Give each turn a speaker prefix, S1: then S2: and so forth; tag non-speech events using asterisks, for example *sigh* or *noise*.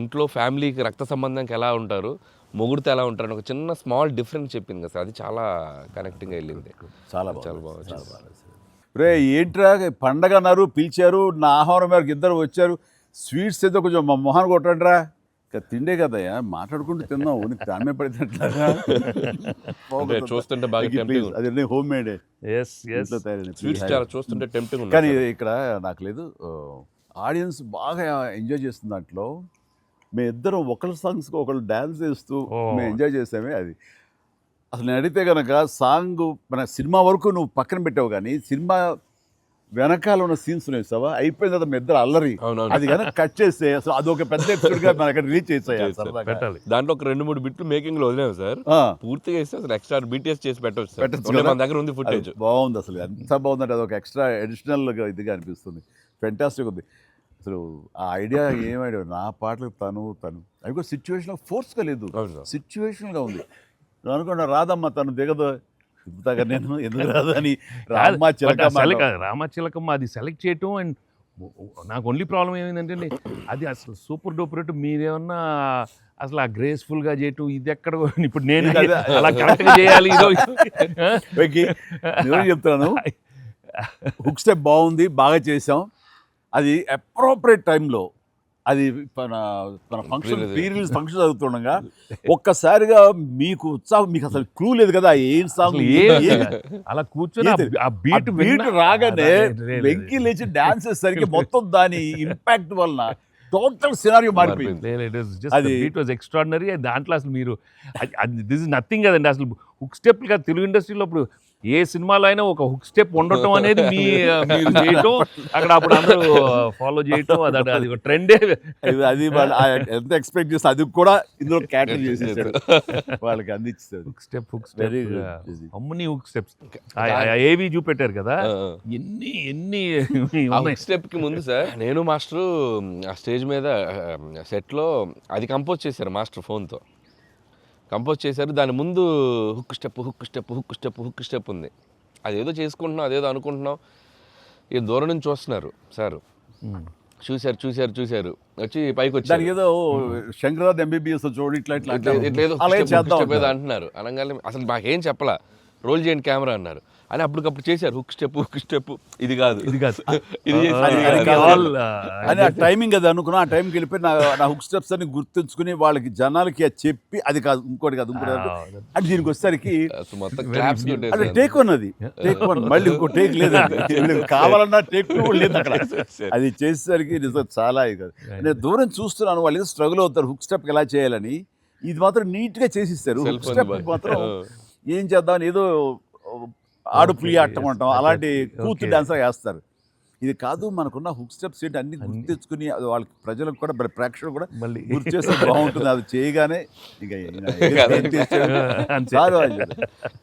S1: ఇంట్లో ఫ్యామిలీకి రక్త సంబంధానికి ఎలా ఉంటారు మొగుడితో ఎలా ఉంటారు అని ఒక చిన్న స్మాల్ డిఫరెన్స్ చెప్పింది కదా సార్. అది చాలా కనెక్టింగ్గా వెళ్ళింది.
S2: చాలా
S1: చాలా
S2: బాగా
S1: బాగా
S2: చాలా బాగా రే ఏంట్రా పండగ అన్నారు పిలిచారు నా ఆహారం మేరకు ఇద్దరు వచ్చారు. స్వీట్స్ ఏదో కొంచెం మా మొహాన్ని కొట్టండిరా. ఇక తిండే కదయ్యా మాట్లాడుకుంటూ తిన్నావు నీకు పడినట్లాగా
S1: అంటే చూస్తుంటే బాగా.
S2: అది home made
S3: S S
S1: sweets చాలా చూస్తుంటే
S2: కానీ ఇక్కడ నాకు లేదు ఆడియన్స్ బాగా ఎంజాయ్ చేస్తున్న దాంట్లో. మేము ఇద్దరం ఒకళ్ళ సాంగ్స్కి ఒకళ్ళు డ్యాన్స్ చేస్తూ. మేము ఎంజాయ్ చేసామే అది. అసలు నేను అడిగితే కనుక సాంగ్ మన సినిమా వరకు నువ్వు పక్కన పెట్టావు కానీ సినిమా వెనకాల ఉన్న సీన్స్ వేసావా అయిపోయిన తర్వాత మీ ఇద్దరు అల్లరి. అది కనుక కట్ చేస్తే అసలు అదొక పెద్ద ఎపిసోడ్గా మన అక్కడ. సరదాగా.
S3: పెట్టాలి.
S1: దాంట్లో ఒక రెండు మూడు బిట్లు మేకింగ్లో వదిలేము సార్. పూర్తిగా ఇస్తే అసలు ఎక్స్ట్రా బీటీఎస్ చేసి పెట్టవచ్చు
S2: పెట్టొచ్చు?
S1: మన దగ్గర ఉంది ఫుటేజ్
S2: అది బాగుంది అసలు. ఎంత బాగుందంటే అదొక ఎక్స్ట్రా అడిషనల్గా ఇదిగా అనిపిస్తుంది. ఫెంటాస్టిక్ ఉంది. అసలు ఆ ఐడియా ఏం ఐడియా నా పాటలు తను తను. అవి కూడా సిచ్యువేషన్ ఫోర్స్గా లేదు. సిచ్యువేషన్గా ఉంది. అనుకున్నా రాదమ్మా తను దిగదు. చెప్తాగా నేను ఎందుకు రాదు అని
S3: రామచిలకమ్మ అది సెలెక్ట్ చేయటం అండ్ నాకు ఓన్లీ ప్రాబ్లం ఏమైందంటే అది అసలు సూపర్ డూపర్ మీరేమన్నా అసలు ఆ గ్రేస్ఫుల్గా చేయటం ఇది ఎక్కడ ఇప్పుడు నేను. అలా కరెక్ట్గా చేయాలి ఇదో
S2: నేను చెప్తున్నాను. *laughs* హుక్ స్టెప్ బాగుంది బాగా చేసాం అది అప్రోప్రియేట్ టైంలో అది మన మన function
S1: Pre-release.
S2: Pre release function జరుగుతుండగా ఒక్కసారిగా మీకు ఉత్సాహం మీకు అసలు క్లూ లేదు కదా ఏం సాంగ్ *laughs*
S3: అలా కూర్చొని ఆ- బీట్
S2: బీట్ రాగానే వెంకి లేచి డాన్స్ చేసరికి మొత్తం దాని *laughs* ఇంపాక్ట్ వలన టోటల్ సినారియో మారిపోయింది. అది-
S3: బీట్ వాజ్ ఎక్స్ట్రాడినరీ దాంట్లో అసలు మీరు దిస్ ఇస్ నథింగ్ కదండి. అసలు హుక్ స్టెప్ కాదు తెలుగు ఇండస్ట్రీలో ఇప్పుడు ఏ సినిమాలో అయినా ఒక హుక్ స్టెప్ ఉండటం అనేది మీ మీరు చేయటం అక్కడ అప్పుడు అందరూ ఫాలో చేయటం అది అది- ట్రెండే
S2: అది- ఎంత ఎక్స్పెక్ట్ చేస్తే అది కూడా ఇందులో క్యాటర్ చేసేసాడు. వాళ్ళకి అందించాడు
S3: హుక్ స్టెప్ హుక్ స్టెప్. అమ్మని హుక్ స్టెప్స్ ఏవి చూపెట్టారు కదా. ఎన్ని ఎన్ని ఉన్నాయి?
S1: స్టెప్కి ముందు సార్ నేను మాస్టర్ ఆ స్టేజ్ మీద సెట్లో అది కంపోజ్ చేశారు మాస్టర్ ఫోన్తో కంపోజ్ చేశారు. దాని ముందు hook step hook step hook step hook step ఉంది. అదేదో చేసుకుంటున్నాం అదేదో అనుకుంటున్నాం. ఈ దూరం నుంచి చూస్తున్నారు సార్. చూశారు చూశారు చూశారు. వచ్చి పైకి వచ్చారు.
S2: ఏదో శంకరదాస్ ఎంబీబీఎస్ చూడు ఇట్లా ఇట్లా
S1: ఇట్లా- ఏదో. అంటున్నారు. అనగానే అసలు మాకేం చెప్పలా. రోల్ చేయండి కెమెరా అన్నారు. అని అప్పటికప్పుడు చేశారు. హుక్ స్టెప్ హుక్ స్టెప్ ఇది కాదు.
S3: ఇది కాదు. *laughs*
S1: ఇది
S2: అని ఆ టైమింగ్ అది అనుకున్నా. ఆ టైంకి వెళ్ళిపోయి నా నా హుక్ స్టెప్స్ అని గుర్తుంచుకుని వాళ్ళకి జనాలకి అది చెప్పి అది కాదు ఇంకోటి కాదు ఇంకోటి కాదు. అని దీనికి వచ్చేసరికి అంటే టేక్ వన్ అది టేక్ వన్ మళ్ళీ ఇంకో టేక్ లేదు *laughs* కావాలన్నా టేక్ టూ లేదు అక్కడ. *laughs* అది చేసేసరికి నిజం చాలా ఇది కాదు. నేను దూరం చూస్తున్నాను వాళ్ళు ఏదో స్ట్రగుల్ అవుతారు హుక్ స్టెప్ ఎలా చేయాలని. ఇది మాత్రం నీట్గా చేసిస్తారు. Hook step. మాత్రం. ఏం చేద్దాం ఏదో ఆడు పులి
S3: yes.
S2: అంటాం అలాంటి. కూతు డాన్స్ వేస్తారు. ఇది కాదు మనకున్న హుక్ స్టెప్స్ ఏంటి అన్ని గుర్తు తెచ్చుకుని అది వాళ్ళకి ప్రజలకు కూడా ప్రేక్షకులు కూడా
S3: మళ్ళీ
S2: గుర్తు చేస్తే బాగుంటుంది. అది చేయగానే ఇక *laughs*